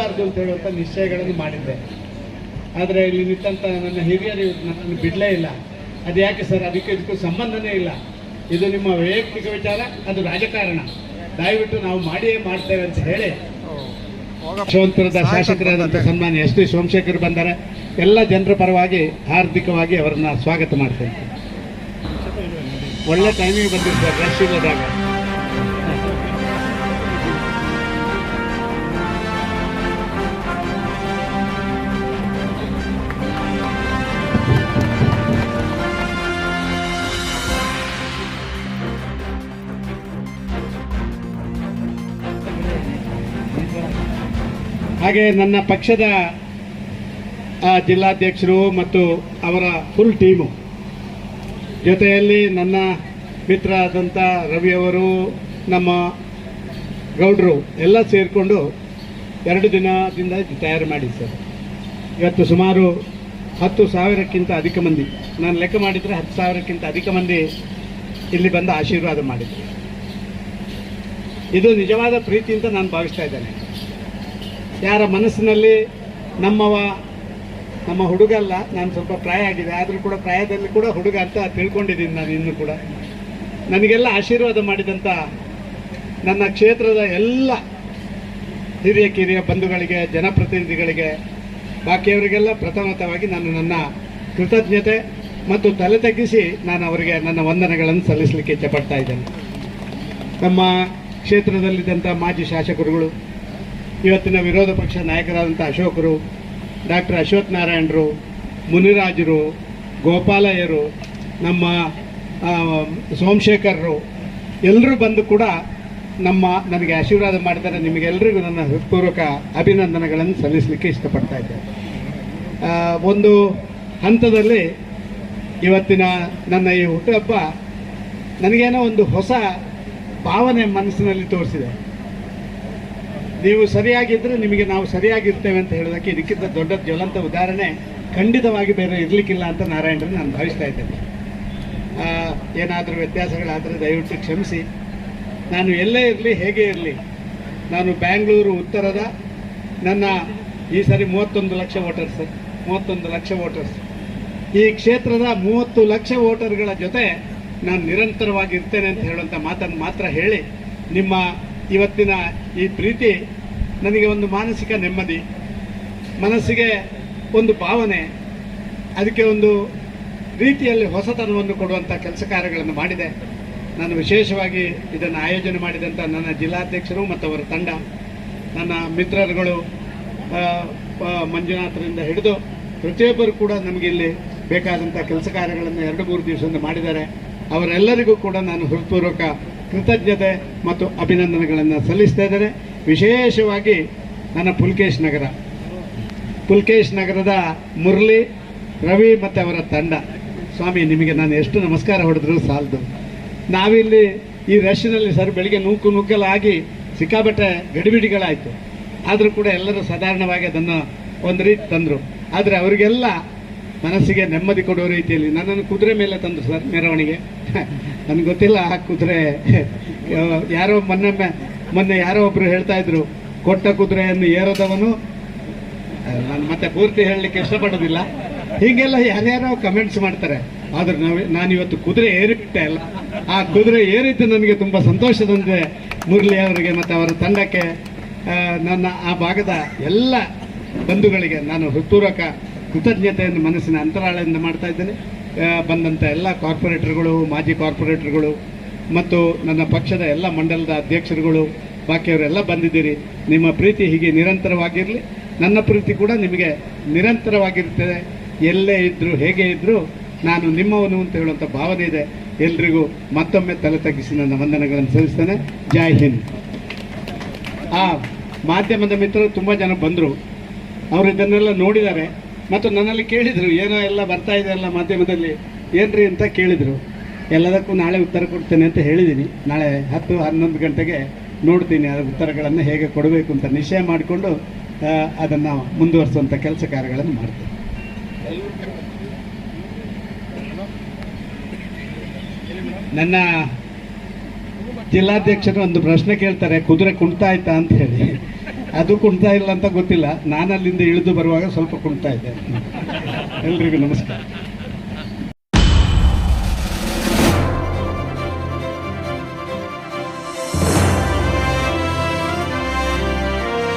ಅಂತ ಹೇಳುವಂಥ ನಿಶ್ಚಯಗಳನ್ನು ಮಾಡಿದ್ದೆ. ಆದರೆ ಇಲ್ಲಿ ನಿಂತಂಥ ನನ್ನ ಹಿರಿಯರು ನನ್ನ ನನ್ನನ್ನು ಬಿಡಲೇ ಇಲ್ಲ. ಅದು ಯಾಕೆ ಸರ್? ಅದಕ್ಕೆ ಇದಕ್ಕೂ ಸಂಬಂಧನೇ ಇಲ್ಲ. ಇದು ನಿಮ್ಮ ವೈಯಕ್ತಿಕ ವಿಚಾರ ಅದು ರಾಜಕಾರಣ. ದಯವಿಟ್ಟು ನಾವು ಮಾಡಿಯೇ ಮಾಡ್ತೇವೆ ಅಂತ ಹೇಳಿ. ಯಶವಂತಪುರದ ಶಾಸಕರಾದಂಥ ಸನ್ಮಾನ್ಯ ಎಸ್ ಟಿ ಸೋಮಶೇಖರ್ ಬಂದರೆ ಎಲ್ಲ ಜನರ ಪರವಾಗಿ ಹಾರ್ದಿಕವಾಗಿ ಅವರನ್ನ ಸ್ವಾಗತ ಮಾಡ್ತೇನೆ. ಒಳ್ಳೆ ಟೈಮಿಗೆ ಬಂದಿರ್ತಾರೆ ರಶ್ ಇಲ್ಲದಾಗ. ಹಾಗೆ ನನ್ನ ಪಕ್ಷದ ಜಿಲ್ಲಾಧ್ಯಕ್ಷರು ಮತ್ತು ಅವರ ಫುಲ್ ಟೀಮು ಜೊತೆಯಲ್ಲಿ ನನ್ನ ಮಿತ್ರ ಆದಂಥ ರವಿಯವರು ನಮ್ಮ ಗೌಡರು ಎಲ್ಲ ಸೇರಿಕೊಂಡು ಎರಡು ದಿನದಿಂದ ತಯಾರು ಮಾಡಿ ಸರ್. ಇವತ್ತು ಸುಮಾರು ಹತ್ತು ಸಾವಿರಕ್ಕಿಂತ ಅಧಿಕ ಮಂದಿ, ನಾನು ಲೆಕ್ಕ ಮಾಡಿದರೆ ಹತ್ತು ಸಾವಿರಕ್ಕಿಂತ ಅಧಿಕ ಮಂದಿ ಇಲ್ಲಿ ಬಂದು ಆಶೀರ್ವಾದ ಮಾಡಿದ್ರು. ಇದು ನಿಜವಾದ ಪ್ರೀತಿ ಅಂತ ನಾನು ಭಾವಿಸ್ತಾ ಇದ್ದೇನೆ. ಯಾರ ಮನಸ್ಸಿನಲ್ಲಿ ನಮ್ಮವ, ನಮ್ಮ ಹುಡುಗ ಅಲ್ಲ ನಾನು ಸ್ವಲ್ಪ ಪ್ರಾಯ ಆಗಿದೆ, ಆದರೂ ಕೂಡ ಪ್ರಾಯದಲ್ಲಿ ಕೂಡ ಹುಡುಗ ಅಂತ ತಿಳ್ಕೊಂಡಿದ್ದೀನಿ ನಾನು ಇನ್ನೂ ಕೂಡ. ನನಗೆಲ್ಲ ಆಶೀರ್ವಾದ ಮಾಡಿದಂಥ ನನ್ನ ಕ್ಷೇತ್ರದ ಎಲ್ಲ ಹಿರಿಯ ಕಿರಿಯ ಬಂಧುಗಳಿಗೆ, ಜನಪ್ರತಿನಿಧಿಗಳಿಗೆ, ಬಾಕಿಯವರಿಗೆಲ್ಲ ಪ್ರಥಮತವಾಗಿ ನಾನು ನನ್ನ ಕೃತಜ್ಞತೆ ಮತ್ತು ತಲೆ ತಗ್ಗಿಸಿ ನಾನು ಅವರಿಗೆ ನನ್ನ ವಂದನೆಗಳನ್ನು ಸಲ್ಲಿಸಲಿಕ್ಕೆ ಇಚ್ಛಪಡ್ತಾ ಇದ್ದೇನೆ. ನಮ್ಮ ಕ್ಷೇತ್ರದಲ್ಲಿದ್ದಂಥ ಮಾಜಿ ಶಾಸಕರುಗಳು ಇವತ್ತಿನ ವಿರೋಧ ಪಕ್ಷ ನಾಯಕರಾದಂಥ ಅಶೋಕರು, ಡಾಕ್ಟರ್ ಅಶ್ವಥ್ ನಾರಾಯಣರು, ಮುನಿರಾಜರು, ಗೋಪಾಲಯ್ಯರು, ನಮ್ಮ ಸೋಮಶೇಖರರು, ಎಲ್ಲರೂ ಬಂದು ಕೂಡ ನಮ್ಮ, ನನಗೆ ಆಶೀರ್ವಾದ ಮಾಡಿದರೆ ನಿಮಗೆಲ್ಲರಿಗೂ ನನ್ನ ಹೃತ್ಪೂರ್ವಕ ಅಭಿನಂದನೆಗಳನ್ನು ಸಲ್ಲಿಸಲಿಕ್ಕೆ ಇಷ್ಟಪಡ್ತಾ ಇದ್ದೇನೆ. ಒಂದು ಹಂತದಲ್ಲಿ ಇವತ್ತಿನ ನನ್ನ ಈ ಹುಟ್ಟುಹಬ್ಬ ನನಗೇನೋ ಒಂದು ಹೊಸ ಭಾವನೆ ಮನಸ್ಸಿನಲ್ಲಿ ತೋರಿಸಿದೆ. ನೀವು ಸರಿಯಾಗಿದ್ದರೆ ನಿಮಗೆ ನಾವು ಸರಿಯಾಗಿರ್ತೇವೆ ಅಂತ ಹೇಳೋದಕ್ಕೆ ಇದಕ್ಕಿಂತ ದೊಡ್ಡ ಜ್ವಲಂತ ಉದಾಹರಣೆ ಖಂಡಿತವಾಗಿ ಬೇರೆ ಇರಲಿಕ್ಕಿಲ್ಲ ಅಂತ ನಾರಾಯಣರು ನಾನು ಭಾವಿಸ್ತಾ ಇದ್ದೇನೆ. ಏನಾದರೂ ವ್ಯತ್ಯಾಸಗಳಾದರೆ ದಯವಿಟ್ಟು ಕ್ಷಮಿಸಿ. ನಾನು ಎಲ್ಲೇ ಇರಲಿ, ಹೇಗೆ ಇರಲಿ, ನಾನು ಬ್ಯಾಂಗ್ಳೂರು ಉತ್ತರದ ನನ್ನ ಈ ಸರಿ ಮೂವತ್ತೊಂದು ಲಕ್ಷ ವೋಟರ್ಸ್, ಮೂವತ್ತೊಂದು ಲಕ್ಷ ವೋಟರ್ಸ್. ಈ ಕ್ಷೇತ್ರದ ಮೂವತ್ತು ಲಕ್ಷ ವೋಟರ್ಗಳ ಜೊತೆ ನಾನು ನಿರಂತರವಾಗಿ ಇರ್ತೇನೆ ಅಂತ ಹೇಳುವಂಥ ಮಾತನ್ನು ಮಾತ್ರ ಹೇಳಿ ನಿಮ್ಮ ಇವತ್ತಿನ ಈ ಪ್ರೀತಿ ನನಗೆ ಒಂದು ಮಾನಸಿಕ ನೆಮ್ಮದಿ, ಮನಸ್ಸಿಗೆ ಒಂದು ಭಾವನೆ, ಅದಕ್ಕೆ ಒಂದು ರೀತಿಯಲ್ಲಿ ಹೊಸತನವನ್ನು ಕೊಡುವಂಥ ಕೆಲಸ ಕಾರ್ಯಗಳನ್ನು ಮಾಡಿದೆ. ನಾನು ವಿಶೇಷವಾಗಿ ಇದನ್ನು ಆಯೋಜನೆ ಮಾಡಿದಂಥ ನನ್ನ ಜಿಲ್ಲಾಧ್ಯಕ್ಷರು ಮತ್ತು ಅವರ ತಂಡ, ನನ್ನ ಮಿತ್ರರುಗಳು ಮಂಜುನಾಥರಿಂದ ಹಿಡಿದು ಪ್ರತಿಯೊಬ್ಬರು ಕೂಡ ನಮಗೆ ಇಲ್ಲಿ ಬೇಕಾದಂಥ ಕೆಲಸ ಕಾರ್ಯಗಳನ್ನು ಎರಡು, ಮೂರು ದಿವಸದಿಂದ ಮಾಡಿದ್ದಾರೆ. ಅವರೆಲ್ಲರಿಗೂ ಕೂಡ ನಾನು ಹೃತ್ಪೂರ್ವಕ ಕೃತಜ್ಞತೆ ಮತ್ತು ಅಭಿನಂದನೆಗಳನ್ನು ಸಲ್ಲಿಸ್ತಾ ಇದ್ದಾರೆ. ವಿಶೇಷವಾಗಿ ನನ್ನ ಪುಲ್ಕೇಶ್ ನಗರ. ಪುಲ್ಕೇಶ್ ನಗರದ ಮುರಳಿ, ರವಿ ಮತ್ತು ಅವರ ತಂಡ. ಸ್ವಾಮಿ, ನಿಮಗೆ ನಾನು ಎಷ್ಟು ನಮಸ್ಕಾರ ಹೊಡೆದ್ರು ಸಾಲದು. ನಾವಿಲ್ಲಿ ಈ ರಶ್ನಲ್ಲಿ ಸರ್ ಬೆಳಿಗ್ಗೆ ನೂಕು ನುಗ್ಗಲಾಗಿ ಸಿಕ್ಕಾಬಟ್ಟೆ ಗಡಿಬಿಡಿಗಳಾಯಿತು. ಆದರೂ ಕೂಡ ಎಲ್ಲರೂ ಸಾಧಾರಣವಾಗಿ ಅದನ್ನು ಒಂದು ರೀತಿ ತಂದರು. ಆದರೆ ಅವರಿಗೆಲ್ಲ ಮನಸ್ಸಿಗೆ ನೆಮ್ಮದಿ ಕೊಡೋ ರೀತಿಯಲ್ಲಿ ನನ್ನನ್ನು ಕುದುರೆ ಮೇಲೆ ತಂದು ಸರ್ ಮೆರವಣಿಗೆ. ನನಗೆ ಗೊತ್ತಿಲ್ಲ ಆ ಕುದುರೆ. ಯಾರೋ ಮೊನ್ನೆ ಮೊನ್ನೆ ಯಾರೋ ಒಬ್ರು ಹೇಳ್ತಾ ಇದ್ರು, ಕೊಟ್ಟ ಕುದುರೆಯನ್ನು ಏರೋದವನು ನಾನು ಮತ್ತೆ ಪೂರ್ತಿ ಹೇಳಲಿಕ್ಕೆ ಇಷ್ಟಪಡೋದಿಲ್ಲ. ಹೀಗೆಲ್ಲ ಯಾರ್ಯಾರೋ ಕಮೆಂಟ್ಸ್ ಮಾಡ್ತಾರೆ. ಆದ್ರೆ ನಾವು, ನಾನು ಇವತ್ತು ಕುದುರೆ ಏರಿಬಿಟ್ಟೆ ಅಲ್ಲ. ಆ ಕುದುರೆ ಏರಿದ್ದು ನನಗೆ ತುಂಬ ಸಂತೋಷದಂತೆ ಮುರಳಿ ಅವರಿಗೆ ಮತ್ತು ಅವರ ತಂಡಕ್ಕೆ ನನ್ನ ಆ ಭಾಗದ ಎಲ್ಲ ಬಂಧುಗಳಿಗೆ ನಾನು ಹೃತ್ಪೂರ್ವಕ ಕೃತಜ್ಞತೆಯನ್ನು ಮನಸ್ಸಿನ ಅಂತರಾಳದಿಂದ ಮಾಡ್ತಾ ಇದ್ದೇನೆ. ಬಂದಂಥ ಎಲ್ಲ ಕಾರ್ಪೊರೇಟರ್ಗಳು, ಮಾಜಿ ಕಾರ್ಪೊರೇಟರ್ಗಳು ಮತ್ತು ನನ್ನ ಪಕ್ಷದ ಎಲ್ಲ ಮಂಡಲದ ಅಧ್ಯಕ್ಷರುಗಳು, ಬಾಕಿಯವರೆಲ್ಲ ಬಂದಿದ್ದೀರಿ. ನಿಮ್ಮ ಪ್ರೀತಿ ಹೀಗೆ ನಿರಂತರವಾಗಿರಲಿ. ನನ್ನ ಪ್ರೀತಿ ಕೂಡ ನಿಮಗೆ ನಿರಂತರವಾಗಿರ್ತದೆ. ಎಲ್ಲೇ ಇದ್ದರೂ ಹೇಗೆ ಇದ್ದರೂ ನಾನು ನಿಮ್ಮವನು ಅಂತ ಹೇಳುವಂಥ ಭಾವನೆ ಇದೆ. ಎಲ್ರಿಗೂ ಮತ್ತೊಮ್ಮೆ ತಲೆ ತಗ್ಗಿಸಿ ನನ್ನ ವಂದನೆಗಳನ್ನು ಸಲ್ಲಿಸ್ತೇನೆ. ಜೈ ಹಿಂದ್. ಆ ಮಾಧ್ಯಮದ ಮಿತ್ರರು ತುಂಬ ಜನ ಬಂದರು. ಅವರು ಇದನ್ನೆಲ್ಲ ನೋಡಿದ್ದಾರೆ. ಮತ್ತು ನನ್ನಲ್ಲಿ ಕೇಳಿದರು, ಏನೋ ಎಲ್ಲ ಬರ್ತಾ ಇದೆಯಲ್ಲ ಮಾಧ್ಯಮದಲ್ಲಿ, ಏನ್ರಿ ಅಂತ ಕೇಳಿದರು. ಎಲ್ಲದಕ್ಕೂ ನಾಳೆ ಉತ್ತರ ಕೊಡ್ತೇನೆ ಅಂತ ಹೇಳಿದ್ದೀನಿ ನಾಳೆ ಹತ್ತು ಹನ್ನೊಂದು ಗಂಟೆಗೆ ನೋಡ್ತೀನಿ ಅದರ ಉತ್ತರಗಳನ್ನು ಹೇಗೆ ಕೊಡಬೇಕು ಅಂತ ನಿಶ್ಚಯ ಮಾಡಿಕೊಂಡು ಅದನ್ನು ಮುಂದುವರಿಸುವಂಥ ಕೆಲಸ ಕಾರ್ಯಗಳನ್ನು ಮಾಡ್ತೀನಿ. ನನ್ನ ಜಿಲ್ಲಾಧ್ಯಕ್ಷರು ಒಂದು ಪ್ರಶ್ನೆ ಕೇಳ್ತಾರೆ, ಕುದುರೆ ಕುಣ್ತಾ ಆಯ್ತಾ ಅಂತ ಹೇಳಿ. ಅದು ಕುಣ್ತಾ ಇಲ್ಲ ಅಂತ ಗೊತ್ತಿಲ್ಲ. ನಾನು ಅಲ್ಲಿಂದ ಇಳಿದು ಬರುವಾಗ ಸ್ವಲ್ಪ ಕುಣ್ತಾ ಇದ್ದೆ. ಎಲ್ರಿಗೂ ನಮಸ್ಕಾರ.